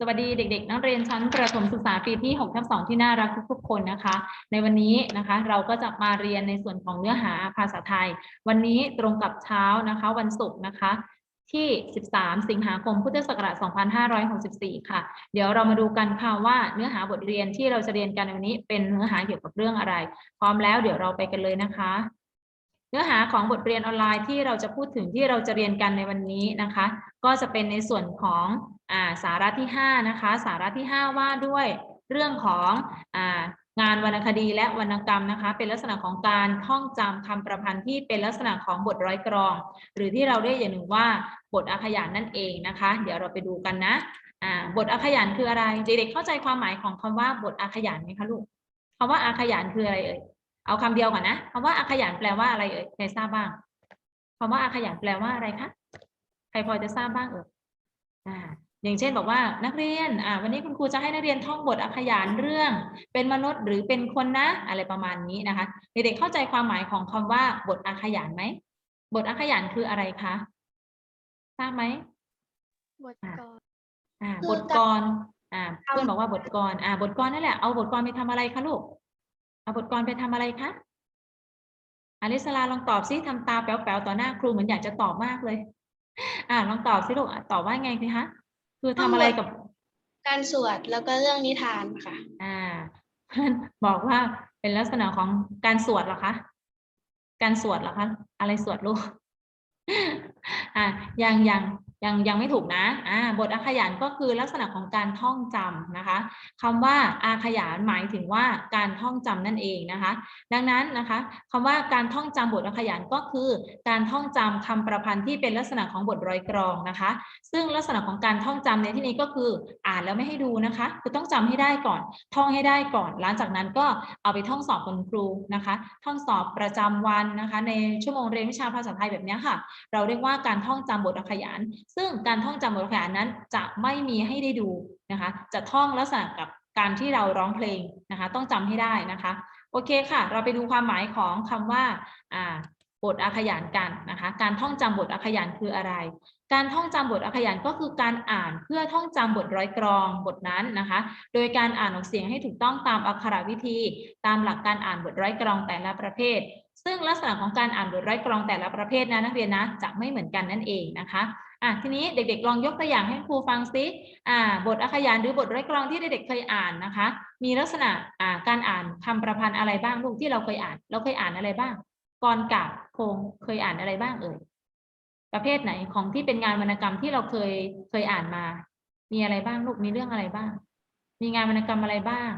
สวัสดีเด็กๆ นักเรียนชั้นประถมศึกษาปีที่6ทับ2ที่น่ารักทุกๆคนนะคะ ในวันนี้นะคะเราก็จะมาเรียนในส่วนของเนื้อหาภาษาไทย วันนี้ตรงกับเช้านะคะ วันศุกร์นะคะ ที่ 13 สิงหาคมพุทธศักราช2564 ค่ะ เดี๋ยวเรามาดูกันค่ะว่าเนื้อหาบทเรียนที่เราจะเรียนกันในวันนี้เป็นเนื้อหาเกี่ยวกับเรื่องอะไร พร้อมแล้วเดี๋ยวเราไปกันเลยนะคะ เนื้อหาของบทเรียนออนไลน์ที่เราจะพูดถึงที่เราจะเรียนกันในวันนี้นะคะ ก็จะเป็นในส่วนของอาสาระที่ 5 นะคะ สาระที่ 5 ว่าด้วยเรื่องของอางานวรรณคดีและวรรณกรรมนะคะ เป็นลักษณะของการท่องจำคำประพันธ์ที่เป็นลักษณะของบทร้อยกรอง หรือที่เราเรียกอย่างหนึ่งว่าบทอาขยานนั่นเองนะคะ เดี๋ยวเราไปดูกันนะบทอาขยานคืออะไรเด็กๆเข้าใจความหมายของคำว่าบทอาขยานไหมคะลูกคำว่าอาขยานคืออะไรเอ่ย เอาคำเดียวก่อนนะคำว่าอาขยันแปลว่าอะไรเอ่ยใครทราบบ้างคำว่าอาขยันแปลว่าอะไรคะใครพอจะทราบบ้างเอ่ยอ่าอย่างเช่นบอกว่านักเรียนอ่าวันนี้คุณครูจะให้นักเรียนท่องบทอาขยานเรื่อง เป็นมนุษย์หรือเป็นคนนะ อะไรประมาณนี้นะคะเด็กๆเข้าใจความหมายของคำว่า บทอาขยานไหมบทอาขยานคืออะไรคะทราบไหมบทกรอ่าคือบทกรอ่าเพื่อนบอกว่าบทกรอ่าบทกรนั่นแหละเอาบทกรไปทำอะไรคะลูก เอาบทกรไปทำอะไรคะอลิสลาลองตอบซิทำตาแป๋วๆต่อหน้าครูเหมือนอยากจะตอบมากเลย อ่าลองตอบซิลูกอะตอบว่าไงสิคะคือทำอะไรกับ การสวดแล้วก็เรื่องนิทานค่ะ อ่าบอกว่าเป็นลักษณะของการสวดเหรอคะการสวดเหรอคะอะไรสวดลูกอ่ายังยัง ยังยังไม่ถูกนะอ่าบทอาขยานก็คือลักษณะของการท่องจำนะคะคำว่าอาขยานหมายถึงว่าการท่องจำนั่นเองนะคะ ดังนั้นนะคะคำว่าการท่องจำบทอาขยานก็คือ การท่องจำคำประพันธ์ที่เป็นลักษณะของบทร้อยกรองนะคะ ซึ่งลักษณะของการท่องจำในที่นี้ก็คือ อ่านแล้วไม่ให้ดูนะคะคือต้องจำให้ได้ก่อน ท่องให้ได้ก่อน หลังจากนั้นก็เอาไปท่องสอบคุณครูนะคะ ท่องสอบประจำวันนะคะ ในชั่วโมงเรียนวิชาภาษาไทยแบบนี้ค่ะ เราเรียกว่าการท่องจำบทอาขยานซึ่งการท่องจำบทอาขยานนั้นจะไม่มีให้ได้ดูนะคะ จะท่องลักษณะกับการที่เราร้องเพลงนะคะ ต้องจำให้ได้นะคะ โอเคค่ะ เราไปดูความหมายของคำว่าอ่าบทอาขยานกันนะคะ การท่องจำบทอาขยานคืออะไร การท่องจำบทอาขยานก็คือการอ่านเพื่อท่องจำบทร้อยกรองบทนั้นนะคะ โดยการอ่านออกเสียงให้ถูกต้องตามอักขรวิธี ตามหลักการอ่านบทร้อยกรองแต่ละประเภท ซึ่งลักษณะของการอ่านบทร้อยกรองแต่ละประเภทนะนักเรียนนะจะไม่เหมือนกันนั่นเองนะคะ อะทีนี้เด็กๆ ลองยกตัวอย่างให้ครูฟังซิอ่าบทอาขยานหรือบทร้อยกรองที่เด็กๆเคยอ่านนะคะ มีลักษณะอ่าการอ่านคำประพันธ์อะไรบ้างลูกที่เราเคยอ่าน เราเคยอ่านอะไรบ้างกรกับโคงเคยอ่านอะไรบ้างเอ่ยประเภทไหนของที่เป็นงานวรรณกรรมที่เราเคยเคยอ่านมา มีอะไรบ้างลูกมีเรื่องอะไรบ้าง มีงานวรรณกรรมอะไรบ้าง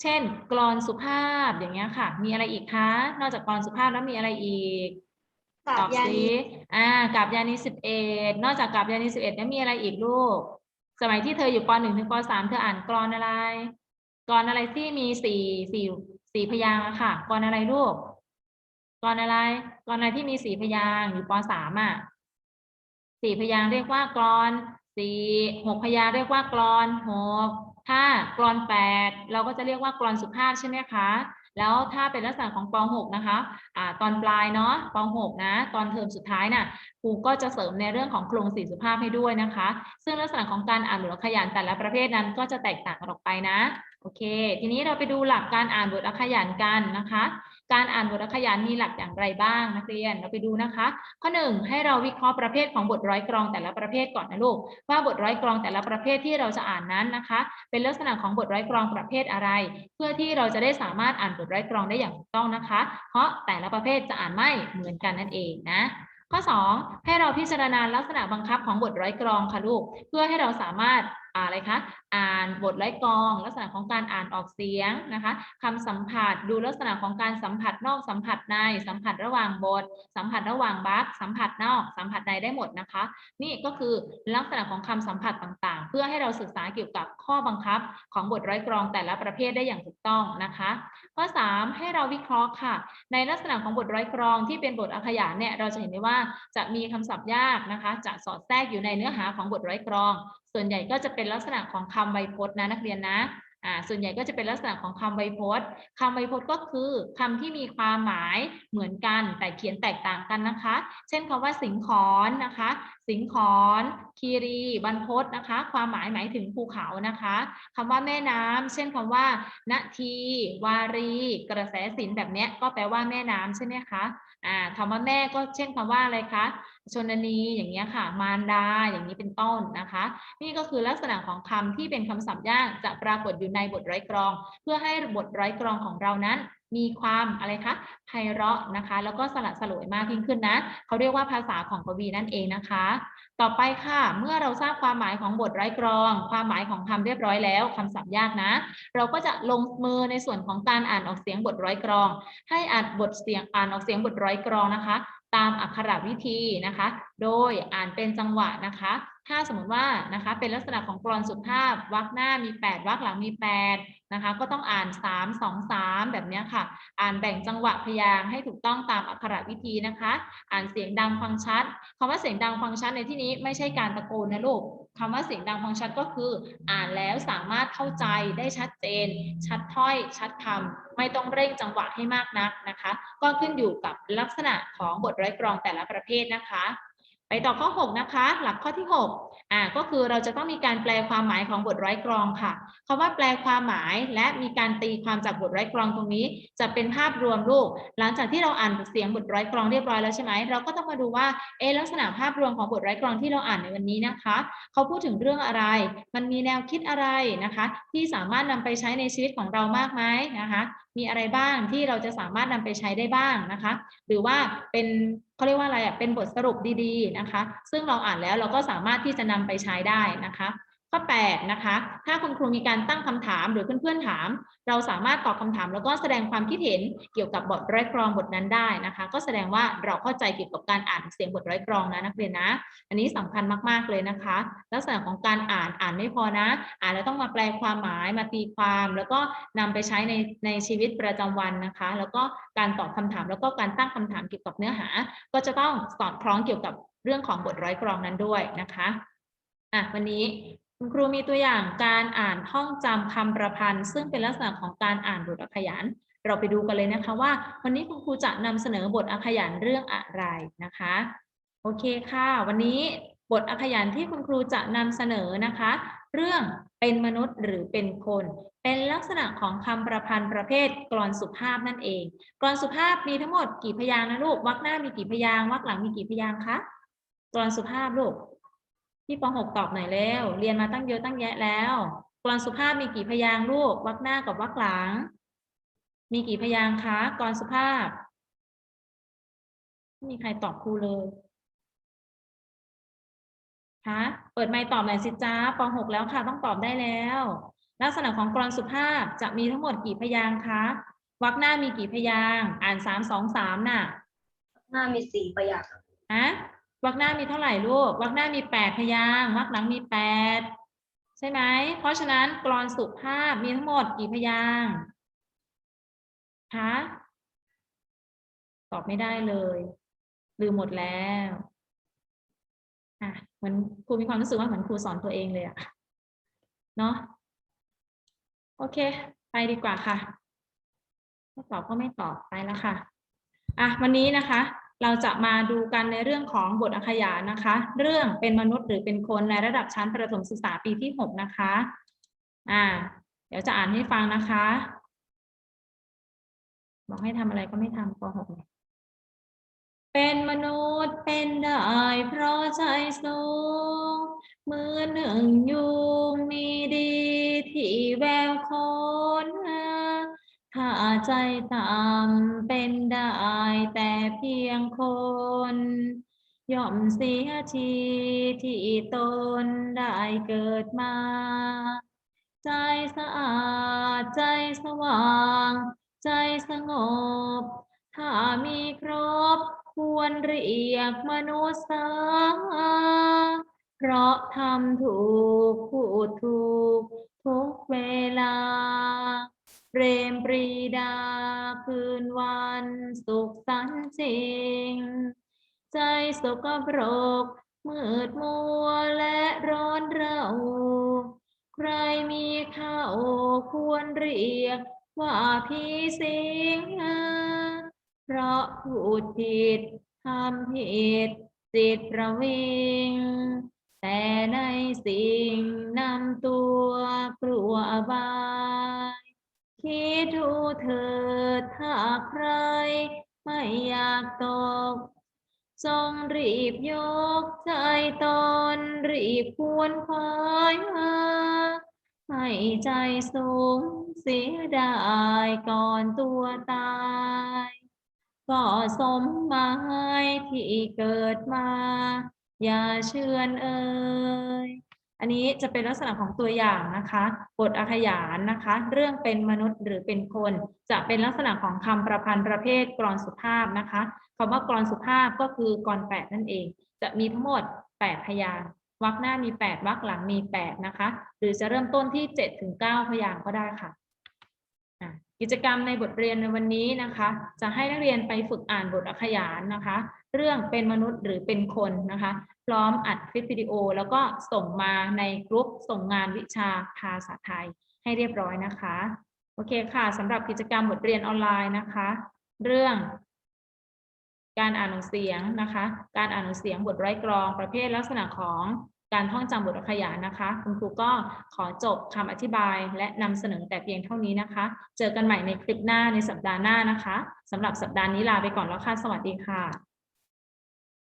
เช่นกลอนสุภาพอย่างเงี้ยค่ะ มีอะไรอีกคะนอกจากกลอนสุภาพแล้วมีอะไรอีก ตบอบยาสินีอ่ากาบยานีสิบเอ็ดนอกจากกาบยานีสิบเอ็ดแล้วมีอะไรอีกลูก สมัยที่เธออยู่ปหนึ่งถึงปสามเธออ่านกลอนอะไรกลอนอะไรที่มีสี่สี่สี่พยางค์อะค่ะกลอนอะไรลูกกลอนอะไรกลอนอะไรที่มีสี่พยางค์อยู่ปสามอะสี่พยางค์เรียกว่ากลอนสี่หกพยางค์เรียกว่ากลอนหกถ้ากลอนแปดเราก็จะเรียกว่ากลอนสุภาพใช่ไหมคะ แล้วถ้าเป็นลักษณะของป .6 นะคะอ่าตอนปลายเนาะป .6 นะตอนเทอมสุดท้ายน่ะครูก็จะเสริมในเรื่องของโครงสี่สุภาพให้ด้วยนะคะ ซึ่งลักษณะของการอ่านบทอขยันแต่ละประเภทนั้นก็จะแตกต่างกันออกไปนะโอเค ทีนี้เราไปดูหลักการอ่านบทอักขยันกันนะคะ การอ่านบทขยันมีหลักอย่างไรบ้างนักเรียนเราไปดูนะคะ ข้อหนึ่งให้เราวิเคราะห์ประเภทของบทร้อยกรองแต่ละประเภทก่อนนะลูกว่าบทร้อยกรองแต่ละประเภทที่เราจะอ่านนั้นนะคะ เป็นลักษณะของบทร้อยกรองประเภทอะไร เพื่อที่เราจะได้สามารถอ่านบทร้อยกรองได้อย่างถูกต้องนะคะ เพราะแต่ละประเภทจะอ่านไม่เหมือนกันนั่นเองนะข้อ 2 ให้เราพิจารณาลักษณะบังคับของบทร้อยกรองค่ะลูก เพื่อให้เราสามารถอะไรคะ อ่านบทร้อยกรอง ลักษณะของการอ่านออกเสียงนะคะคำสัมผัสดูลักษณะของการสัมผัสนอกสัมผัสใน สัมผัสระหว่างบท สัมผัสระหว่างบัคสัมผัสนอก สัมผัสในได้หมดนะคะ นี่ก็คือลักษณะของคำสัมผัสต่างๆ เพื่อให้เราศึกษาเกี่ยวกับข้อบังคับของบทร้อยกรองแต่ละประเภทได้อย่างถูกต้องนะคะ ข้อ 3 ให้เราวิเคราะห์ค่ะ ในลักษณะของบทร้อยกรองที่เป็นบทอาขยานเนี่ยเราจะเห็นได้ว่าจะมีคำศัพท์ยากนะคะ จะสอดแทรกอยู่ในเนื้อหาของบทร้อยกรอง ส่วนใหญ่ก็จะเป็นลักษณะของคคำไวยพจน์นะนักเรียนนะอ่าส่วนใหญ่ก็จะเป็นลักษณะของคำไวยพจน์คำไวยพจน์ก็คือคำที่มีความหมายเหมือนกันแต่เขียนแตกต่างกันนะคะ เช่นคำว่าสิงขอนนะคะสิงขรคีรีบรรพตนะคะ ความหมายหมายถึงภูเขานะคะคำว่าแม่น้ำเช่นคำว่านาทีวารี กระแสสินแบบเนี้ยก็แปลว่าแม่น้ำใช่ไหมคะอ่าคำว่าแม่ก็เช่นคำว่าอะไรคะชนนีอย่างเงี้ยค่ะ มารดาอย่างนี้เป็นต้นนะคะ นี่ก็คือลักษณะของคำที่เป็นคำศัพท์ยากจะปรากฏอยู่ในบทร้อยกรอง เพื่อให้บทร้อยกรองของเรานั้น มีความอะไรคะไพเราะนะคะ แล้วก็สละสลวยมากยิ่งขึ้นนะเขาเรียกว่าภาษาของกวีนั่นเองนะคะ ต่อไปค่ะ เมื่อเราทราบความหมายของบทร้อยกรอง ความหมายของคำเรียบร้อยแล้วคำศัพท์ยากนะ เราก็จะลงมือในส่วนของการอ่านออกเสียงบทร้อยกรอง ให้อ่านบทเสียงอ่านออกเสียงบทร้อยกรองนะคะ ตามอักขระวิธีนะคะ โดยอ่านเป็นจังหวะนะคะ ถ้าสมมติว่านะคะเป็นลักษณะของกรอนสุภาพวรรคหน้ามี 8วรรคหลังมี8นะคะก็ต้องอ่าน 3 2 3 แบบนี้ค่ะ อ่านแบ่งจังหวะพยางค์ให้ถูกต้องตามอักขระวิธีนะคะ อ่านเสียงดังฟังชัดคำว่าเสียงดังฟังชัดในที่นี้ไม่ใช่การตะโกนนะลูก คำว่าเสียงดังฟังชัดก็คือ อ่านแล้วสามารถเข้าใจได้ชัดเจน ชัดถ้อย ชัดคำไม่ต้องเร่งจังหวะให้มากนักนะคะ ก็ขึ้นอยู่กับลักษณะของบทร้อยกรองแต่ละประเภทนะคะ ไปต่อข้อ 6 นะคะ หลักข้อที่ 6 อ่าก็คือเราจะต้องมีการแปลความหมายของบทร้อยกรองค่ะคำว่าแปลความหมายและมีการตีความจากบทร้อยกรองตรงนี้ จะเป็นภาพรวมลูก หลังจากที่เราอ่านเสียงบทร้อยกรองเรียบร้อยแล้วใช่ไหมเราก็ต้องมาดูว่าเอลักษณะภาพรวมของบทร้อยกรองที่เราอ่านในวันนี้นะคะเขาพูดถึงเรื่องอะไร มันมีแนวคิดอะไรนะคะ ที่สามารถนำไปใช้ในชีวิตของเรามากไหมนะคะ มีอะไรบ้างที่เราจะสามารถนำไปใช้ได้บ้างนะคะ หรือว่าเป็นเขาเรียกว่าอะไรอะเป็นบทสรุปดีๆนะคะ ซึ่งเราอ่านแล้วเราก็สามารถที่จะนำไปใช้ได้นะคะ ข้อ8นะคะ ถ้าคุณครูมีการตั้งคำถามหรือเพื่อนๆถาม เราสามารถตอบคำถามแล้วก็แสดงความคิดเห็นเกี่ยวกับบทร้อยกรองบทนั้นได้นะคะ ก็แสดงว่าเราเข้าใจเกี่ยวกับการอ่านเสียงบทร้อยกรองนะนักเรียนนะ อันนี้สำคัญมากๆเลยนะคะ ลักษณะของการอ่านอ่านไม่พอนะ อ่านแล้วต้องมาแปลความหมายมาตีความ แล้วก็นำไปใช้ในในชีวิตประจำวันนะคะ แล้วก็การตอบคำถามแล้วก็การตั้งคำถามเกี่ยวกับเนื้อหา ก็จะต้องสอดคล้องเกี่ยวกับเรื่องของบทร้อยกรองนั้นด้วยนะคะอะวันนี้ คุณครูมีตัวอย่างการอ่านท่องจำคำประพันธ์ ซึ่งเป็นลักษณะของการอ่านบทอักขยาน เราไปดูกันเลยนะคะว่า วันนี้คุณครูจะนำเสนอบทอักขยานเรื่องอะไรนะคะ โอเคค่ะ วันนี้บทอักขยานที่คุณครูจะนำเสนอนะคะ เรื่องเป็นมนุษย์หรือเป็นคน เป็นลักษณะของคำประพันธ์ประเภทกลอนสุภาพนั่นเองกลอนสุภาพมีทั้งหมดกี่พยางค์นะลูกวรรคหน้ามีกี่พยางค์วรรคหลังมีกี่พยางค์คะกลอนสุภาพลูก พี่ป .6 ตอบหน่อยแล้วเรียนมาตั้งเยอะตั้งแยะแล้วกลอนสุภาพมีกี่พยางค์ลูกวรรคหน้ากับวรรคหลัง มีกี่พยางค์คะกลอนสุภาพ ไม่มีใครตอบครูเลยคะเปิดไมค์ตอบหน่อยสิจ้าป .6 แล้วค่ะ ต้องตอบได้แล้ว ลักษณะของกรอนสุภาพจะมีทั้งหมดกี่พยางค์คะวรรคหน้ามีกี่พยางค์อ่านสามสองสามน่ะ หน้ามีสี่ประโยคครับฮะ วรรคหน้ามีเท่าไหร่ลูกวรรคหน้ามีแปดพยางค์วรรคหลังมีแปดใช่ไหม เพราะฉะนั้นกรอนสุภาพมีทั้งหมดกี่พยางค์คะตอบไม่ได้เลยลืมหมดแล้วอะเหมือนครูมีความรู้สึกว่าเหมือนครูสอนตัวเองเลยอะเนาะโอเค ไปดีกว่าค่ะไม่ตอบก็ไม่ตอบไปแล้วค่ะอะวันนี้นะคะ เราจะมาดูกันในเรื่องของบทอักขยานนะคะ เรื่องเป็นมนุษย์หรือเป็นคนในระดับชั้นประถมศึกษาปีที่หกนะคะ อ่า เดี๋ยวจะอ่านให้ฟังนะคะ บอกให้ทำอะไรก็ไม่ทำปหกเนี่ยเป็นมนุษย์เป็นได้เพราะใจสูงมือหนึ่งยุงมีดีที่แววคน ใจต่ำเป็นได้แต่เพียงคนย่อมเสียทีที่ตนได้เกิดมา ใจสะอาดใจสว่าง ใจสงบ ถ้ามีครบควรเรียกมนุษย์สาเพราะทำถูกพูดถูกทุกเวลา เปรมปรีดาคืนวันสุขสันต์จริง ใจสกปรกมืดมัวและร้อนเร่าใครมีข้าควรเรียกว่าพี่สิงเพราะพูดผิดทำผิดจิตประวิง แต่ในสิ่งนำ ดูเถิดถ้าใครไม่อยากตก จงรีบยกใจตนรีบควรควายหาให้ใจสูงเสียดายก่อนตัวตายก็สมหมายที่เกิดมา อย่าเชื่อนเอ่ย อันนี้จะเป็นลักษณะของตัวอย่างนะคะบทอาขยานนะคะ เรื่องเป็นมนุษย์หรือเป็นคน จะเป็นลักษณะของคำประพันธ์ประเภทกรอนสุภาพนะคะคำว่ากรอนสุภาพก็คือกรอนแปดนั่นเอง จะมีทั้งหมด 8 พยางวรรคหน้ามี 8วรรคหลังมี 8 นะคะ หรือจะเริ่มต้นที่ 7 ถึง 9 พยางก็ได้ค่ะ กิจกรรมในบทเรียนในวันนี้นะคะ จะให้นักเรียนไปฝึกอ่านบทอาขยานนะคะ เรื่องเป็นมนุษย์หรือเป็นคนนะคะ พร้อมอัดคลิปวิดีโอ แล้วก็ส่งมาในกลุ่มส่งงานวิชาภาษาไทยให้เรียบร้อยนะคะ โอเคค่ะสำหรับกิจกรรมบทเรียนออนไลน์นะคะ เรื่องการอ่านหนังเสียงนะคะ การอ่านหนังเสียงบทไร้กรองประเภทลักษณะของการท่องจำบทขยานนะคะ คุณครูก็ขอจบคำอธิบายและนำเสนอแต่เพียงเท่านี้นะคะ เจอกันใหม่ในคลิปหน้าในสัปดาห์หน้านะคะสำหรับสัปดาห์นี้ลาไปก่อนแล้วค่ะ สวัสดีค่ะ